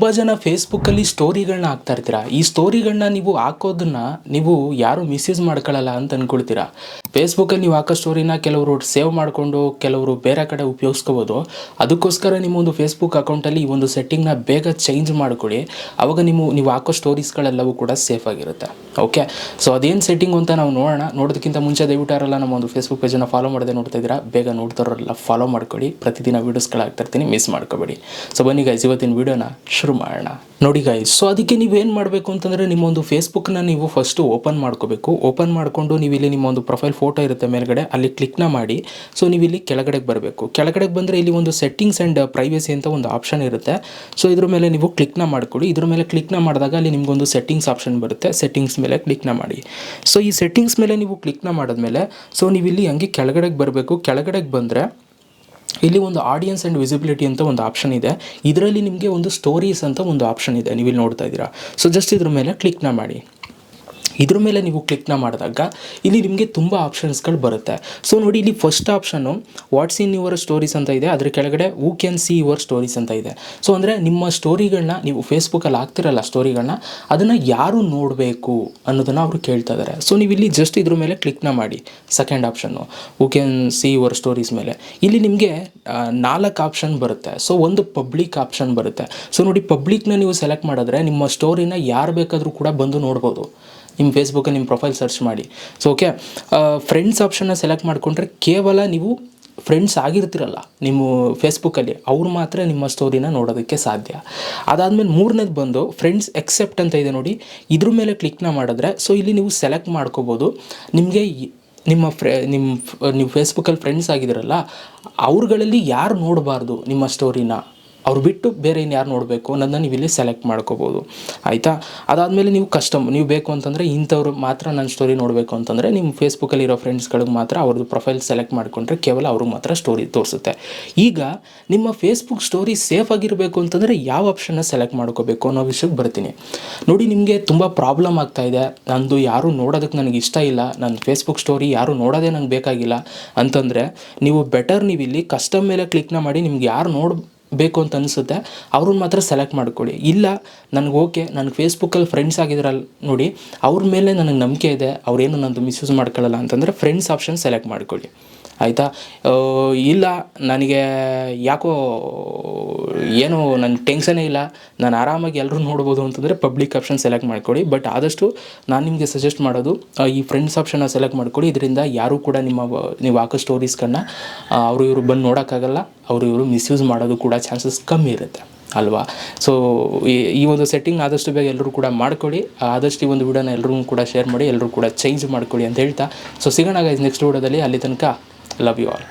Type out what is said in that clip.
ತುಂಬ ಜನ ಫೇಸ್ಬುಕ್ಕಲ್ಲಿ ಸ್ಟೋರಿಗಳನ್ನ ಹಾಕ್ತಾ ಇರ್ತೀರಾ? ಈ ಸ್ಟೋರಿಗಳನ್ನ ನೀವು ಹಾಕೋದನ್ನ ನೀವು ಯಾರು ಮಿಸ್ಯೂಸ್ ಮಾಡ್ಕೊಳ್ಳಲ್ಲ ಅಂತ ಅಂದ್ಕೊಳ್ತೀರಾ ಫೇಸ್ಬುಕ್ಕಲ್ಲಿ ನೀವು ಹಾಕೋ ಸ್ಟೋರಿನ ಕೆಲವರು ಸೇವ್ ಮಾಡಿಕೊಂಡು ಕೆಲವರು ಬೇರೆ ಕಡೆ ಉಪಯೋಗಿಸ್ಕೋಬೋದು. ಅದಕ್ಕೋಸ್ಕರ ನಿಮ್ಮ ಒಂದು ಫೇಸ್ಬುಕ್ ಅಕೌಂಟಲ್ಲಿ ಈ ಒಂದು ಸೆಟ್ಟಿಂಗ್ನ ಬೇಗ ಚೇಂಜ್ ಮಾಡ್ಕೊಳ್ಳಿ ಆವಾಗ ನೀವು ನೀವು ಹಾಕೋ ಸ್ಟೋರೀಸ್ಗಳೆಲ್ಲವೂ ಕೂಡ ಸೇಫ್ ಆಗಿರುತ್ತೆ. ಓಕೆ ಸೊ ಅದೇನು ಸೆಟ್ಟಿಂಗ್ ಅಂತ ನಾವು ನೋಡೋಣ. ನೋಡೋದಕ್ಕಿಂತ ಮುಂಚೆ ದಯವಿಟ್ಟು ಯಾರೆಲ್ಲ ನಮ್ಮ ಒಂದು ಫೇಸ್ಬುಕ್ ಪೇಜನ್ನು ಫಾಲೋ ಮಾಡದೆ ನೋಡ್ತಾ ಇದ್ದೀರಾ, ಬೇಗ ನೋಡ್ತಾರಲ್ಲ ಫಾಲೋ ಮಾಡ್ಕೊಳ್ಳಿ ಪ್ರತಿದಿನ ವೀಡಿಯೋಸ್ಗಳಾಗ್ತಾ ಇರ್ತೀನಿ ಮಿಸ್ ಮಾಡ್ಕೋಬೇಡಿ. ಸೊ ಬನ್ನಿ ಗೈಸ್ ಇವತ್ತಿನ ವೀಡಿಯೋನ ಶುರು ಮಾಡೋಣ. ನೋಡಿ ಗೈಸ್ ಸೊ ಅದಕ್ಕೆ ನೀವು ಏನು ಮಾಡಬೇಕು ಅಂತಂದರೆ ನಿಮ್ಮ ಒಂದು ಫೇಸ್ಬುಕ್ನ ನೀವು ಫಸ್ಟು ಓಪನ್ ಮಾಡ್ಕೋಬೇಕು. ಓಪನ್ ಮಾಡಿಕೊಂಡು ನೀವು ಇಲ್ಲಿ ನಿಮ್ಮ ಒಂದು ಪ್ರೊಫೈಲ್ ಫೋಟೋ ಇರುತ್ತೆ ಮೇಲ್ಗಡೆ, ಅಲ್ಲಿ ಕ್ಲಿಕ್ನ ಮಾಡಿ. ಸೊ ನೀವು ಇಲ್ಲಿ ಕೆಳಗಡೆಗೆ ಬರಬೇಕು. ಕೆಳಗಡೆಗೆ ಬಂದರೆ ಇಲ್ಲಿ ಒಂದು ಸೆಟ್ಟಿಂಗ್ಸ್ ಆ್ಯಂಡ್ ಪ್ರೈವೇಸಿ ಅಂತ ಒಂದು ಆಪ್ಷನ್ ಇರುತ್ತೆ. ಸೊ ಇದ್ರ ಮೇಲೆ ನೀವು ಕ್ಲಿಕ್ನ ಮಾಡ್ಕೊಳ್ಳಿ ಇದ್ರ ಮೇಲೆ ಕ್ಲಿಕ್ನ ಮಾಡಿದಾಗ ಅಲ್ಲಿ ನಿಮಗೊಂದು ಸೆಟ್ಟಿಂಗ್ಸ್ ಆಪ್ಷನ್ ಬರುತ್ತೆ. ಸೆಟ್ಟಿಂಗ್ಸ್ ಮೇಲೆ ಕ್ಲಿಕ್ನ ಮಾಡಿ. ಸೊ ಈ ಸೆಟ್ಟಿಂಗ್ಸ್ ಮೇಲೆ ನೀವು ಕ್ಲಿಕ್ನ ಮಾಡಿದ್ಮೇಲೆ ಸೊ ನೀವು ಇಲ್ಲಿ ಹಂಗೆ ಕೆಳಗಡೆಗೆ ಬರಬೇಕು. ಕೆಳಗಡೆಗೆ ಬಂದರೆ, ಇಲ್ಲಿ ಒಂದು ಆಡಿಯನ್ಸ್ ಆ್ಯಂಡ್ ವಿಸಿಬಿಲಿಟಿ ಅಂತ ಒಂದು ಆಪ್ಷನ್ ಇದೆ. ಇದರಲ್ಲಿ ನಿಮಗೆ ಒಂದು ಸ್ಟೋರೀಸ್ ಅಂತ ಒಂದು ಆಪ್ಷನ್ ಇದೆ. ನೀವು ಇಲ್ಲಿ ನೋಡ್ತಾ ಇದ್ದೀರಾ. ಸೊ ಜಸ್ಟ್ ಇದ್ರ ಮೇಲೆ ಕ್ಲಿಕ್ನ ಮಾಡಿ. ಇದ್ರ ಮೇಲೆ ನೀವು ಕ್ಲಿಕ್ನ ಮಾಡಿದಾಗ ಇಲ್ಲಿ ನಿಮಗೆ ತುಂಬ ಆಪ್ಷನ್ಸ್ಗಳು ಬರುತ್ತೆ. ಸೊ ನೋಡಿ ಇಲ್ಲಿ ಫಸ್ಟ್ ಆಪ್ಷನ್ನು ವಾಟ್ಸ್ ಇನ್ ಯುವರ್ ಸ್ಟೋರೀಸ್ ಅಂತ ಇದೆ. ಅದ್ರ ಕೆಳಗಡೆ who can see your stories ಅಂತ ಇದೆ. ಸೊ ಅಂದರೆ ನಿಮ್ಮ ಸ್ಟೋರಿಗಳನ್ನ ನೀವು ಫೇಸ್ಬುಕ್ಕಲ್ಲಿ ಹಾಕ್ತಿರಲ್ಲ ಸ್ಟೋರಿಗಳನ್ನ ಅದನ್ನು ಯಾರು ನೋಡಬೇಕು ಅನ್ನೋದನ್ನು ಅವರು ಕೇಳ್ತಾ ಇದ್ದಾರೆ ಸೊ ನೀವು ಇಲ್ಲಿ ಜಸ್ಟ್ ಇದ್ರ ಮೇಲೆ ಕ್ಲಿಕ್ನ ಮಾಡಿ second option who can see your stories ಮೇಲೆ. ಇಲ್ಲಿ ನಿಮಗೆ ನಾಲ್ಕು ಆಪ್ಷನ್ ಬರುತ್ತೆ. ಸೊ ಒಂದು ಪಬ್ಲಿಕ್ ಆಪ್ಷನ್ ಬರುತ್ತೆ. ಸೊ ನೋಡಿ ಪಬ್ಲಿಕ್ನ ನೀವು ಸೆಲೆಕ್ಟ್ ಮಾಡಿದ್ರೆ ನಿಮ್ಮ ಸ್ಟೋರಿನ ಯಾರು ಬೇಕಾದರೂ ಕೂಡ ಬಂದು ನೋಡ್ಬೋದು. ನಿಮ್ಮ ಫೇಸ್ಬುಕ್ಕಲ್ಲಿ ನಿಮ್ಮ ಪ್ರೊಫೈಲ್ ಸರ್ಚ್ ಮಾಡಿ. ಸೊ ಓಕೆ ಫ್ರೆಂಡ್ಸ್ ಆಪ್ಷನ್ನ ಸೆಲೆಕ್ಟ್ ಮಾಡಿಕೊಂಡ್ರೆ ಕೇವಲ ನೀವು ಫ್ರೆಂಡ್ಸ್ ಆಗಿರ್ತಿರಲ್ಲ, ನಿಮ್ಮ ಫೇಸ್ಬುಕ್ಕಲ್ಲಿ ಅವ್ರು ಮಾತ್ರ ನಿಮ್ಮ ಸ್ಟೋರಿನ ನೋಡೋದಕ್ಕೆ ಸಾಧ್ಯ. ಅದಾದಮೇಲೆ ಮೂರನೇದು ಬಂದು ಫ್ರೆಂಡ್ಸ್ ಎಕ್ಸೆಪ್ಟ್ ಅಂತ ಇದೆ ನೋಡಿ, ಇದ್ರ ಮೇಲೆ ಕ್ಲಿಕ್ನ ಮಾಡಿದ್ರೆ ಸೊ ಇಲ್ಲಿ ನೀವು ಸೆಲೆಕ್ಟ್ ಮಾಡ್ಕೋಬೋದು. ನಿಮಗೆ ನಿಮ್ಮ ಫ್ರೆ ನಿಮ್ಮ ನೀವು ಫೇಸ್ಬುಕ್ಕಲ್ಲಿ ಫ್ರೆಂಡ್ಸ್ ಆಗಿದ್ದೀರಲ್ಲ, ಅವ್ರುಗಳಲ್ಲಿ ಯಾರು ನೋಡಬಾರ್ದು ನಿಮ್ಮ ಸ್ಟೋರಿನ ಅವ್ರು ಬಿಟ್ಟು ಬೇರೆ ಇನ್ನು ಯಾರು ನೋಡಬೇಕು ಅನ್ನೋದನ್ನ ನೀವು ಇಲ್ಲಿ ಸೆಲೆಕ್ಟ್ ಮಾಡ್ಕೋಬೋದು. ಆಯಿತಾ? ಅದಾದಮೇಲೆ ನೀವು ಕಸ್ಟಮ್ ನೀವು ಬೇಕು ಅಂತಂದರೆ ಇಂಥವ್ರು ಮಾತ್ರ ನನ್ನ ಸ್ಟೋರಿ ನೋಡಬೇಕು ಅಂತಂದರೆ ನಿಮ್ಮ ಫೇಸ್ಬುಕ್ಕಲ್ಲಿರೋ ಫ್ರೆಂಡ್ಸ್ಗಳಿಗೆ ಮಾತ್ರ ಅವ್ರದ್ದು ಪ್ರೊಫೈಲ್ ಸೆಲೆಕ್ಟ್ ಮಾಡಿಕೊಂಡ್ರೆ ಕೇವಲ ಅವ್ರಿಗೆ ಮಾತ್ರ ಸ್ಟೋರಿ ತೋರಿಸುತ್ತೆ. ಈಗ ನಿಮ್ಮ ಫೇಸ್ಬುಕ್ ಸ್ಟೋರಿ ಸೇಫ್ ಆಗಿರಬೇಕು ಅಂತಂದರೆ ಯಾವ ಆಪ್ಷನ್ನ ಸೆಲೆಕ್ಟ್ ಮಾಡ್ಕೋಬೇಕು ಅನ್ನೋ ವಿಷಯಕ್ಕೆ ಬರ್ತೀನಿ. ನೋಡಿ, ನಿಮಗೆ ತುಂಬ ಪ್ರಾಬ್ಲಮ್ ಆಗ್ತಾ ಇದೆ. ನಂದು ಯಾರು ನೋಡೋದಕ್ಕೆ ನನಗೆ ಇಷ್ಟ ಇಲ್ಲ. ನನ್ನ ಫೇಸ್ಬುಕ್ ಸ್ಟೋರಿ ಯಾರೂ ನೋಡೋದೇ ನಂಗೆ ಬೇಕಾಗಿಲ್ಲ. ಅಂತಂದರೆ ನೀವು ಬೆಟರ್ ನೀವು ಇಲ್ಲಿ ಕಸ್ಟಮ್ ಮೇಲೆ ಕ್ಲಿಕ್ನ ಮಾಡಿ ನಿಮ್ಗೆ ಯಾರು ನೋಡ್ ಬೇಕು ಅಂತ ಅನಿಸುತ್ತೆ, ಅವ್ರನ್ನ ಮಾತ್ರ ಸೆಲೆಕ್ಟ್ ಮಾಡ್ಕೊಳ್ಳಿ. ಇಲ್ಲ, ನನಗೆ ಓಕೆ ನನಗೆ ಫೇಸ್ಬುಕ್ಕಲ್ಲಿ ಫ್ರೆಂಡ್ಸ್ ಆಗಿದ್ರಲ್ಲ ನೋಡಿ, ಅವ್ರ ಮೇಲೆ ನನಗೆ ನಂಬಿಕೆ ಇದೆ ಅವ್ರೇನು ನಂದು ಮಿಸ್ಯೂಸ್ ಮಾಡ್ಕೊಳ್ಳಲ್ಲ ಅಂತಂದರೆ ಫ್ರೆಂಡ್ಸ್ ಆಪ್ಷನ್ ಸೆಲೆಕ್ಟ್ ಮಾಡ್ಕೊಳ್ಳಿ. ಆಯಿತಾ? ಇಲ್ಲ, ನನಗೆ ಯಾಕೋ ಏನು ನನ್ನ ಟೆನ್ಷನೇ ಇಲ್ಲ. ನಾನು ಆರಾಮಾಗಿ ಎಲ್ಲರೂ ನೋಡ್ಬೋದು ಅಂತಂದರೆ ಪಬ್ಲಿಕ್ ಆಪ್ಷನ್ ಸೆಲೆಕ್ಟ್ ಮಾಡ್ಕೊಳ್ಳಿ. ಬಟ್ ಆದಷ್ಟು ನಾನು ನಿಮಗೆ ಸಜೆಸ್ಟ್ ಮಾಡೋದು ಈ ಫ್ರೆಂಡ್ಸ್ ಆಪ್ಷನ್ನ ಸೆಲೆಕ್ಟ್ ಮಾಡ್ಕೊಳ್ಳಿ. ಇದರಿಂದ ಯಾರೂ ಕೂಡ ನಿಮ್ಮ, ನೀವು ಹಾಕೋ ಸ್ಟೋರೀಸ್ಗಳನ್ನ ಅವರು ಇವರು ಬಂದು ನೋಡೋಕ್ಕಾಗಲ್ಲ. ಅವರು ಇವರು ಮಿಸ್ಯೂಸ್ ಮಾಡೋದು ಕೂಡ ಚಾನ್ಸಸ್ ಕಮ್ಮಿ ಇರುತ್ತೆ, ಅಲ್ವಾ? ಸೊ ಈ ಒಂದು ಸೆಟ್ಟಿಂಗ್ ಆದಷ್ಟು ಬೇಗ ಎಲ್ಲರೂ ಕೂಡ ಮಾಡ್ಕೊಳ್ಳಿ. ಆದಷ್ಟು ಈ ಒಂದು ವಿಡಿಯೋನ ಎಲ್ಲರಿಗೂ ಕೂಡ ಶೇರ್ ಮಾಡಿ ಎಲ್ಲರೂ ಕೂಡ ಚೇಂಜ್ ಮಾಡ್ಕೊಳ್ಳಿ ಅಂತ ಹೇಳ್ತಾ. ಸೊ ಸಿಗೋಣ ಗೈಸ್ ನೆಕ್ಸ್ಟ್ ವಿಡಿಯೋದಲ್ಲಿ. ಅಲ್ಲಿ ತನಕ ಲವ್ ಯು ಆಲ್